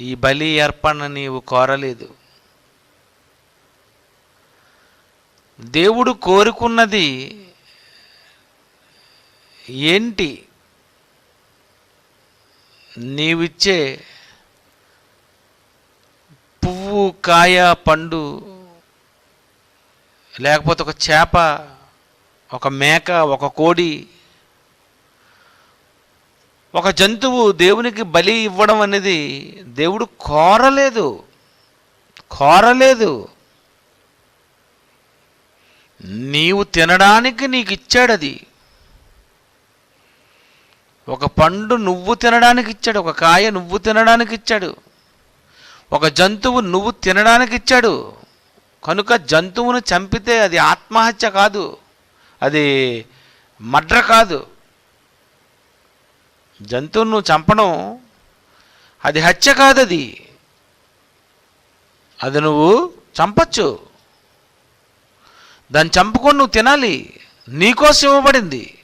ఈ బలి అర్పణ నీవు కోరలేదు. దేవుడు కోరుకున్నది ఏంటి? నీవిచ్చే పువ్వు కాయ పండు లేకపోతే ఒక చేప ఒక మేక ఒక కోడి ఒక జంతువు దేవునికి బలి ఇవ్వడం అనేది దేవుడు కోరలేదు. కోరలేదు. నీవు తినడానికి నీకు ఇచ్చాడు అది. ఒక పండు నువ్వు తినడానికి ఇచ్చాడు ఒక కాయ నువ్వు తినడానికి ఇచ్చాడు ఒక జంతువు నువ్వు తినడానికి ఇచ్చాడు. కనుక జంతువును చంపితే అది ఆత్మహత్య కాదు అది మడ్ర కాదు. జంతువును చంపడం అది హత్య కాదు అది అది నువ్వు చంపచ్చు. దాన్ని చంపుకొని నువ్వు తినాలి. నీకోసం ఇవ్వబడింది.